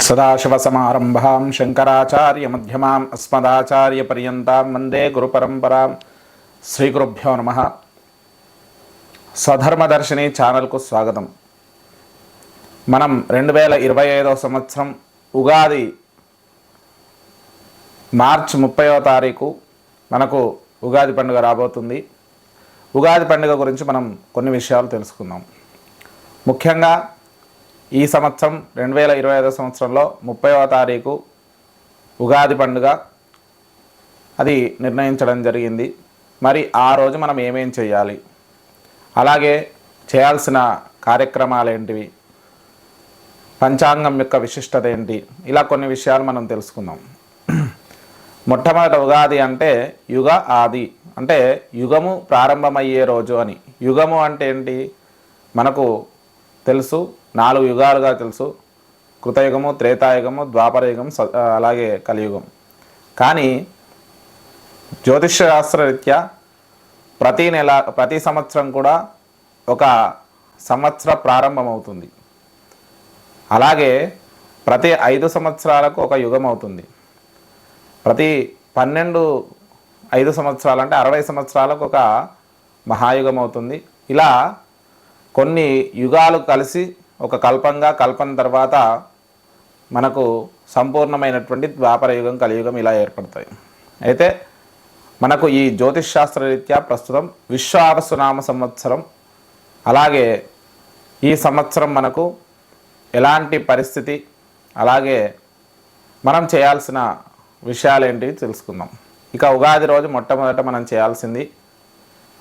సదాశివసమారంభాం శంకరాచార్యమధ్యమాం అస్మదాచార్యపర్యంతాం వందే గురుపరంపరాం శ్రీగురుభ్యో నమ స్వధర్మదర్శిని ఛానల్కు స్వాగతం మనం రెండు వేల ఇరవై ఐదవ సంవత్సరం ఉగాది మార్చ్ ముప్పైవ తారీఖు మనకు ఉగాది పండుగ రాబోతుంది. ఉగాది పండుగ గురించి మనం కొన్ని విషయాలు తెలుసుకుందాం. ముఖ్యంగా ఈ సంవత్సరం రెండు వేల ఇరవై ఐదో సంవత్సరంలో ముప్పైవ తారీఖు ఉగాది పండుగ అది నిర్ణయించడం జరిగింది. మరి ఆ రోజు మనం ఏమేం చేయాలి? అలాగే చేయాల్సిన కార్యక్రమాలు ఏంటివి? పంచాంగం యొక్క విశిష్టత ఏంటి? ఇలా కొన్ని విషయాలు మనం తెలుసుకుందాం. మొట్టమొదట ఉగాది అంటే యుగ ఆది అంటే యుగము ప్రారంభమయ్యే రోజు అని. యుగము అంటే ఏంటి? మనకు తెలుసు. నాలుగు యుగాలుగా తెలుసు. కృతయుగము త్రేతాయుగము ద్వాపరయుగం స అలాగే కలియుగం. కానీ జ్యోతిష శాస్త్రరీత్యా ప్రతి నెల ప్రతి సంవత్సరం కూడా ఒక సంవత్సర ప్రారంభమవుతుంది. అలాగే ప్రతి ఐదు సంవత్సరాలకు ఒక యుగం అవుతుంది ప్రతి పన్నెండు ఐదు సంవత్సరాలు అంటే అరవై సంవత్సరాలకు ఒక మహాయుగం అవుతుంది ఇలా కొన్ని యుగాలు కలిసి ఒక కల్పంగా కల్పన తర్వాత మనకు సంపూర్ణమైనటువంటి ద్వాపర యుగం కలియుగం ఇలా ఏర్పడతాయి. అయితే మనకు ఈ జ్యోతిష్ శాస్త్రరీత్యా ప్రస్తుతం విశ్వావసునామ సంవత్సరం. అలాగే ఈ సంవత్సరం మనకు ఎలాంటి పరిస్థితి అలాగే మనం చేయాల్సిన విషయాలు ఏంటివి తెలుసుకుందాం. ఇక ఉగాది రోజు మొట్టమొదట మనం చేయాల్సింది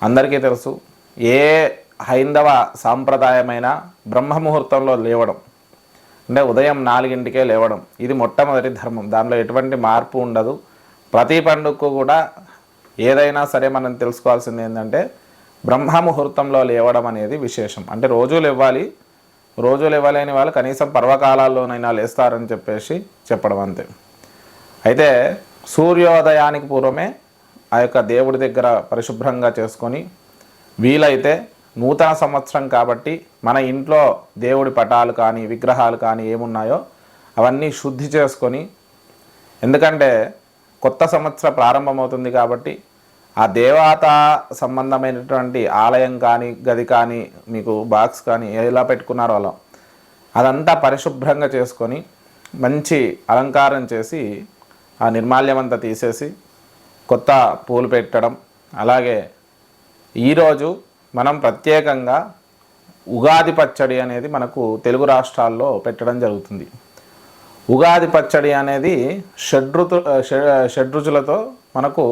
అందరికీ తెలుసు ఏ హైందవ సాంప్రదాయమైన బ్రహ్మముహూర్తంలో లేవడం అంటే ఉదయం నాలుగింటికే లేవడం ఇది మొట్టమొదటి ధర్మం. దానిలో ఎటువంటి మార్పు ఉండదు. ప్రతి పండుగకు కూడా ఏదైనా సరే మనం తెలుసుకోవాల్సింది ఏంటంటే బ్రహ్మముహూర్తంలో లేవడం అనేది విశేషం. అంటే రోజు లేవాలి రోజు లేవలేని వాళ్ళు కనీసం పర్వకాలాల్లోనైనా లేస్తారని చెప్పేసి చెప్పడం అంతే. అయితే సూర్యోదయానికి పూర్వమే ఆ యొక్క దేవుడి దగ్గర పరిశుభ్రంగా చేసుకొని వీలైతే నూతన సంవత్సరం కాబట్టి మన ఇంట్లో దేవుడి పటాలు కానీ విగ్రహాలు కానీ ఏమున్నాయో అవన్నీ శుద్ధి చేసుకొని ఎందుకంటే కొత్త సంవత్సర ప్రారంభమవుతుంది కాబట్టి ఆ దేవత సంబంధమైనటువంటి ఆలయం కానీ గది కానీ మీకు బాక్స్ కానీ ఎలా పెట్టుకున్నారో అలా. అదంతా పరిశుభ్రంగా చేసుకొని మంచి అలంకారం చేసి ఆ నిర్మాల్యం అంతా తీసేసి కొత్త పూలు పెట్టడం అలాగే ఈరోజు మనం ప్రత్యేకంగా ఉగాది పచ్చడి అనేది మనకు తెలుగు రాష్ట్రాల్లో పెట్టడం జరుగుతుంది. ఉగాది పచ్చడి అనేది షడ్రుతు షడ్రుచులతో మనకు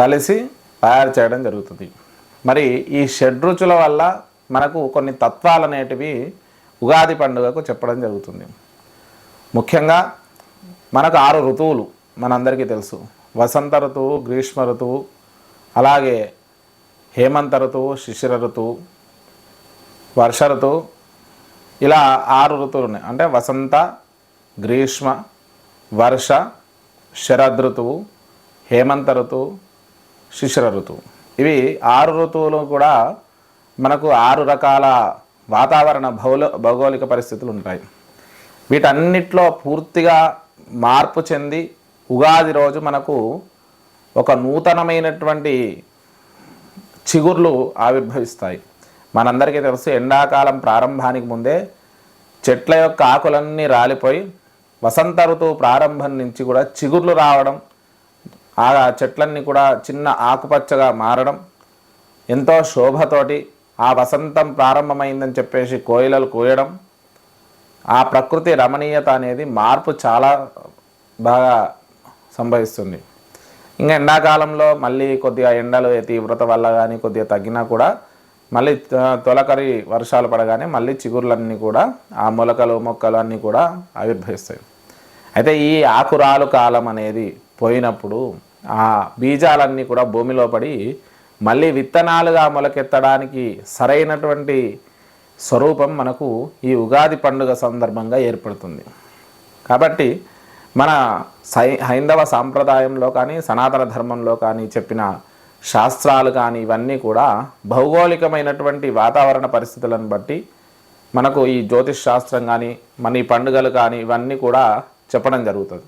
కలిసి తయారు చేయడం జరుగుతుంది. మరి ఈ షడ్రుచుల వల్ల మనకు కొన్ని తత్వాలు అనేటివి ఉగాది పండుగకు చెప్పడం జరుగుతుంది. ముఖ్యంగా మనకు ఆరు ఋతువులు మనందరికీ తెలుసు. వసంత ఋతువు గ్రీష్మ ఋతువు అలాగే హేమంత ఋతువు శిశిర ఋతువు వర్ష ఋతువు ఇలా ఆరు ఋతువులు ఉన్నాయి. అంటే వసంత గ్రీష్మ వర్ష శరద్ ఋతువు హేమంత ఋతువు శిశిర ఋతువు. ఇవి ఆరు ఋతువులు కూడా మనకు ఆరు రకాల వాతావరణ భౌల భౌగోళిక పరిస్థితులు ఉంటాయి. వీటన్నిటిలో పూర్తిగా మార్పు చెంది ఉగాది రోజు మనకు ఒక నూతనమైనటువంటి చిగుర్లు ఆవిర్భవిస్తాయి. మనందరికీ తెలుసు ఎండాకాలం ప్రారంభానికి ముందే చెట్ల యొక్క ఆకులన్నీ రాలిపోయి వసంత ఋతువు ప్రారంభం నుంచి కూడా చిగుర్లు రావడం ఆ చెట్లన్నీ కూడా చిన్న ఆకుపచ్చగా మారడం ఎంతో శోభతోటి ఆ వసంతం ప్రారంభమైందని చెప్పేసి కోయిలలు కోయడం ఆ ప్రకృతి రమణీయత అనేది మార్పు చాలా బాగా సంభవిస్తుంది. ఇంకా ఎండాకాలంలో మళ్ళీ కొద్దిగా ఎండలు తీవ్రత వల్ల కానీ కొద్దిగా తగ్గినా కూడా మళ్ళీ తొలకరి వర్షాలు పడగానే మళ్ళీ చిగుర్లన్నీ కూడా ఆ మొలకలు మొక్కలు అన్నీ కూడా ఆవిర్భవిస్తాయి. అయితే ఈ ఆకురాలు కాలం అనేది పోయినప్పుడు ఆ బీజాలన్నీ కూడా భూమిలో పడి మళ్ళీ విత్తనాలుగా మొలకెత్తడానికి సరైనటువంటి స్వరూపం మనకు ఈ ఉగాది పండుగ సందర్భంగా ఏర్పడుతుంది. కాబట్టి మన సై హైందవ సాంప్రదాయంలో కానీ సనాతన ధర్మంలో కానీ చెప్పిన శాస్త్రాలు కానీ ఇవన్నీ కూడా భౌగోళికమైనటువంటి వాతావరణ పరిస్థితులను బట్టి మనకు ఈ జ్యోతిష్ శాస్త్రం కానీ మన ఈ పండుగలు కానీ ఇవన్నీ కూడా చెప్పడం జరుగుతుంది.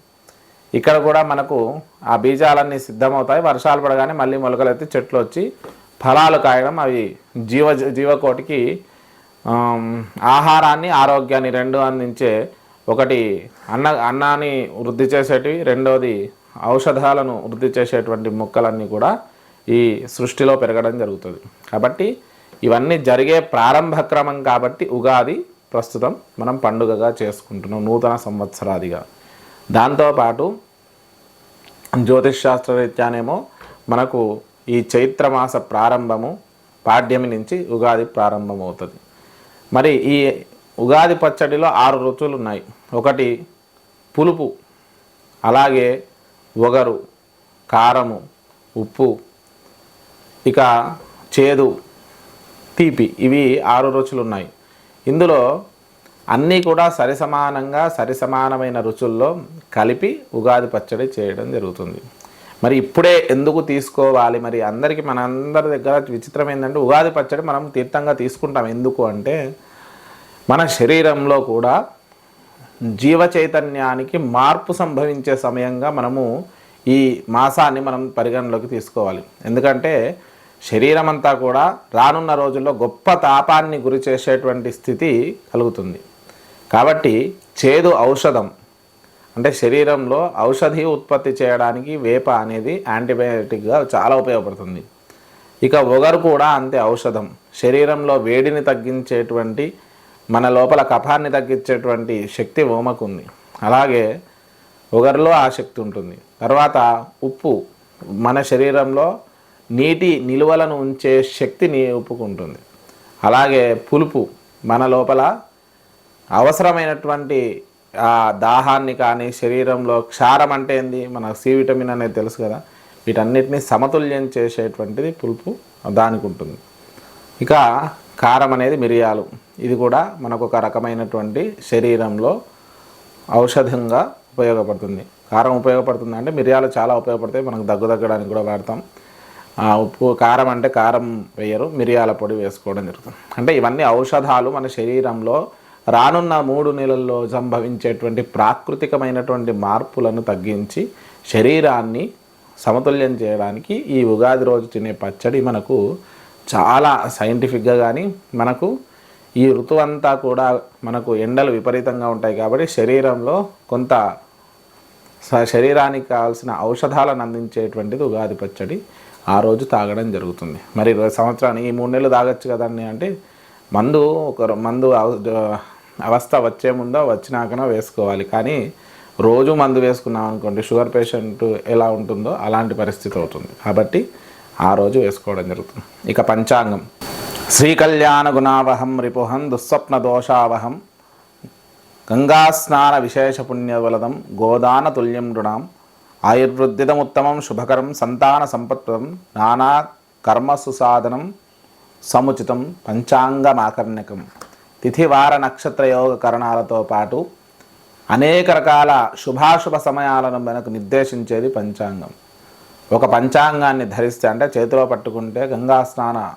ఇక్కడ కూడా మనకు ఆ బీజాలన్నీ సిద్ధమవుతాయి. వర్షాలు పడగానే మళ్ళీ మొలకలెత్తి చెట్లు వచ్చి ఫలాలు కాయడం అవి జీవ జీవకోటికి ఆహారాన్ని ఆరోగ్యాన్ని రెండు అందించే ఒకటి అన్న అన్నాన్ని వృద్ధి చేసేటివి రెండవది ఔషధాలను వృద్ధి చేసేటువంటి మొక్కలన్నీ కూడా ఈ సృష్టిలో పెరగడం జరుగుతుంది. కాబట్టి ఇవన్నీ జరిగే ప్రారంభ క్రమం కాబట్టి ఉగాది ప్రస్తుతం మనం పండుగగా చేసుకుంటున్నాం నూతన సంవత్సరాదిగా. దాంతోపాటు జ్యోతిష్శాస్త్రరీత్యానేమో మనకు ఈ చైత్రమాస ప్రారంభము పాడ్యమి నుంచి ఉగాది ప్రారంభమవుతుంది. మరి ఈ ఉగాది పచ్చడిలో ఆరు రుచులు ఉన్నాయి ఒకటి పులుపు అలాగే ఒగరు కారము ఉప్పు ఇక చేదు తీపి ఇవి ఆరు రుచులు ఉన్నాయి ఇందులో అన్నీ కూడా సరిసమానంగా సరిసమానమైన రుచుల్లో కలిపి ఉగాది పచ్చడి చేయడం జరుగుతుంది. మరి ఇప్పుడే ఎందుకు తీసుకోవాలి? మరి అందరికీ మనందరి దగ్గర విచిత్రం ఏంటంటే ఉగాది పచ్చడి మనం తీర్థంగా తీసుకుంటాం. ఎందుకు అంటే మన శరీరంలో కూడా జీవ చైతన్యానికి మార్పు సంభవించే సమయంగా మనము ఈ మాసాన్ని మనం పరిగణలోకి తీసుకోవాలి. ఎందుకంటే శరీరం అంతా కూడా రానున్న రోజుల్లో గొప్ప తాపాన్ని గురి చేసేటువంటి స్థితి కలుగుతుంది. కాబట్టి చేదు ఔషధం అంటే శరీరంలో ఔషధి ఉత్పత్తి చేయడానికి వేప అనేది యాంటీబయాటిక్గా చాలా ఉపయోగపడుతుంది. ఇక ఒగరు కూడా అంతే ఔషధం శరీరంలో వేడిని తగ్గించేటువంటి మన లోపల కఫాన్ని తగ్గించేటువంటి శక్తి ఓమకు ఉంది అలాగే ఒగరులో ఆ శక్తి ఉంటుంది. తర్వాత ఉప్పు. మన శరీరంలో నీటి నిలువలను ఉంచే శక్తిని ఉప్పుకుంటుంది అలాగే పులుపు. మన లోపల అవసరమైనటువంటి ఆ దాహాన్ని కానీ శరీరంలో క్షారం అంటే ఏంది? మన సి విటమిన్ అనేది తెలుసు కదా. వీటన్నిటిని సమతుల్యం చేసేటువంటిది పులుపు. దానికి ఉంటుంది. ఇక కారం అనేది మిరియాలు. ఇది కూడా మనకు ఒక రకమైనటువంటి శరీరంలో ఔషధంగా ఉపయోగపడుతుంది. కారం ఉపయోగపడుతుంది అంటే మిరియాలు చాలా ఉపయోగపడతాయి. మనకు దగ్గు తగ్గడానికి కూడా వాడతాం. ఆ, ఉప్పు కారం అంటే కారం వేయరు. మిరియాల పొడి వేసుకోవడం జరుగుతుంది. అంటే ఇవన్నీ ఔషధాలు మన శరీరంలో రానున్న మూడు నెలల్లో సంభవించేటువంటి ప్రాకృతికమైనటువంటి మార్పులను తగ్గించి శరీరాన్ని సమతుల్యం చేయడానికి ఈ ఉగాది రోజు తినే పచ్చడి మనకు చాలా సైంటిఫిక్గా కానీ మనకు ఈ ఋతువు అంతా కూడా మనకు ఎండలు విపరీతంగా ఉంటాయి కాబట్టి శరీరంలో కొంత శరీరానికి కావాల్సిన ఔషధాలను అందించేటువంటిది ఉగాది పచ్చడి ఆ రోజు తాగడం జరుగుతుంది. మరి ఇరవై సంవత్సరానికి ఈ మూడు నెలలు తాగొచ్చు కదండి అంటే మందు ఒక మందు అవ- అవస్థ వచ్చే ముందో వచ్చినాకనో వేసుకోవాలి. కానీ రోజు మందు వేసుకున్నాం అనుకోండి షుగర్ పేషెంట్ ఎలా ఉంటుందో అలాంటి పరిస్థితి అవుతుంది. కాబట్టి ఆ రోజు వేసుకోవడం జరుగుతుంది. ఇక పంచాంగం. శ్రీకళ్యాణ గుణావహం రిపుహం దుస్వప్న దోషావహం గంగాస్నాన విశేష పుణ్యవలదం గోదాన తుల్యం నృణాం ఆయుర్వృద్ధిదముత్తమం శుభకరం సంతాన సంపత్ప్రదం నానా కర్మసుసాధనం సముచితం పంచాంగమాకర్ణ్యకం తిథివార నక్షత్ర యోగ కరణాలతో పాటు అనేక రకాల శుభాశుభ సమయాలను మనకు నిర్దేశించేది పంచాంగం. ఒక పంచాంగాన్ని ధరిస్తే అంటే చేతిలో పట్టుకుంటే గంగా స్నాన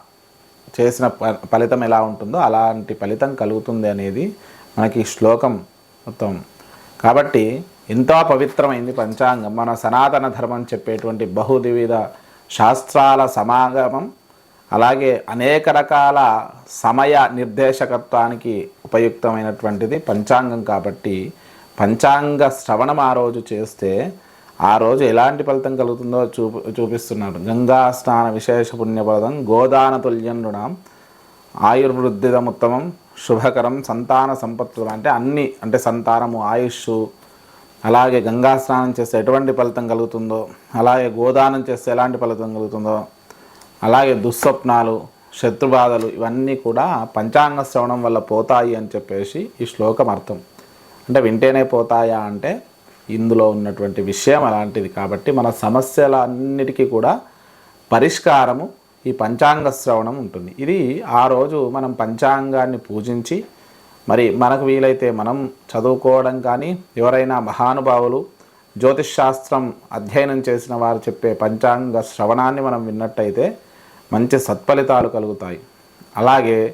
చేసిన ప- ఫలితం ఎలా ఉంటుందో అలాంటి ఫలితం కలుగుతుంది అనేది మనకి శ్లోకం మొత్తం. కాబట్టి ఎంతో పవిత్రమైంది పంచాంగం. మన సనాతన ధర్మం చెప్పేటువంటి బహువిధ శాస్త్రాల సమాగమం అలాగే అనేక రకాల సమయ నిర్దేశకత్వానికి ఉపయుక్తమైనటువంటిది పంచాంగం. కాబట్టి పంచాంగ శ్రవణం ఆ రోజు చేస్తే ఆ రోజు ఎలాంటి ఫలితం కలుగుతుందో చూపి చూపిస్తున్నాడు. గంగా స్నాన విశేష పుణ్యపదం గోదాన తుల్యం రుణం ఆయుర్వృద్ధిదముత్తమం శుభకరం సంతాన సంపత్తులు అంటే అన్ని అంటే సంతానము ఆయుష్. అలాగే గంగా స్నానం చేస్తే ఎటువంటి ఫలితం కలుగుతుందో అలాగే గోదానం చేస్తే ఎలాంటి ఫలితం కలుగుతుందో అలాగే దుస్వప్నాలు శత్రుబాధలు ఇవన్నీ కూడా పంచాంగ శ్రవణం వల్ల పోతాయి అని చెప్పేసి ఈ శ్లోకం అర్థం. అంటే వింటేనే పోతాయా అంటే ఇందులో ఉన్నటువంటి విషయం అలాంటిది కాబట్టి మన సమస్యలన్నిటికీ కూడా పరిష్కారము ఈ పంచాంగ శ్రవణం ఉంటుంది. ఇది ఆ రోజు మనం పంచాంగాన్ని పూజించి మరి మనకు వీలైతే మనం చదువుకోవడం కానీ ఎవరైనా మహానుభావులు జ్యోతిష్ శాస్త్రం అధ్యయనం చేసిన వారు చెప్పే పంచాంగ శ్రవణాన్ని మనం విన్నట్టయితే మంచి సత్ఫలితాలు కలుగుతాయి. అలాగే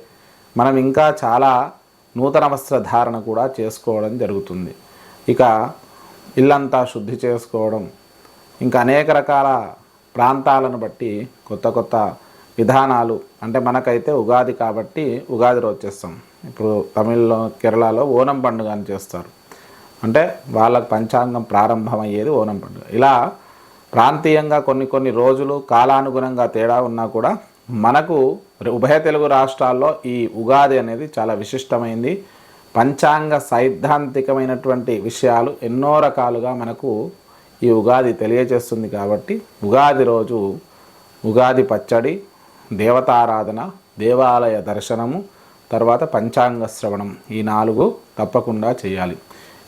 మనం ఇంకా చాలా నూతన వస్త్రధారణ కూడా చేసుకోవడం జరుగుతుంది. ఇక ఇల్లంతా శుద్ధి చేసుకోవడం ఇంకా అనేక రకాల ప్రాంతాలను బట్టి కొత్త కొత్త విధానాలు అంటే మనకైతే ఉగాది కాబట్టి ఉగాది రోజు చేస్తాం. ఇప్పుడు తమిళ్ళో కేరళలో ఓనం పండుగ అని చేస్తారు. అంటే వాళ్ళకు పంచాంగం ప్రారంభమయ్యేది ఓనం పండుగ. ఇలా ప్రాంతీయంగా కొన్ని కొన్ని రోజులు కాలానుగుణంగా తేడా ఉన్నా కూడా మనకు ఉభయ తెలుగు రాష్ట్రాల్లో ఈ ఉగాది అనేది చాలా విశిష్టమైంది. పంచాంగ సైద్ధాంతికమైనటువంటి విషయాలు ఎన్నో రకాలుగా మనకు ఈ ఉగాది తెలియజేస్తుంది కాబట్టి ఉగాది రోజు ఉగాది పచ్చడి దేవతారాధన దేవాలయ దర్శనము తర్వాత పంచాంగ శ్రవణం ఈ నాలుగు తప్పకుండా చేయాలి.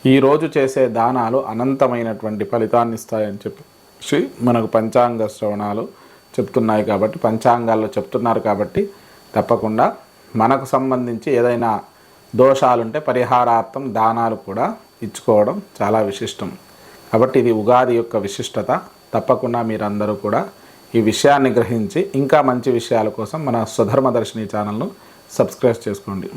ఈరోజు చేసే దానాలు అనంతమైనటువంటి ఫలితాన్ని ఇస్తాయని చెప్పి మనకు పంచాంగ శ్రవణాలు చెప్తున్నాయి కాబట్టి పంచాంగాల్లో చెప్తున్నారు కాబట్టి తప్పకుండా మనకు సంబంధించి ఏదైనా దోషాలుంటే పరిహారార్థం దానాలు కూడా ఇచ్చుకోవడం చాలా విశిష్టం. కాబట్టి ఇది ఉగాది యొక్క విశిష్టత. తప్పకుండా మీరందరూ కూడా ఈ విషయాన్ని గ్రహించి ఇంకా మంచి విషయాల కోసం మన స్వధర్మదర్శిని ఛానల్ను సబ్స్క్రైబ్ చేసుకోండి.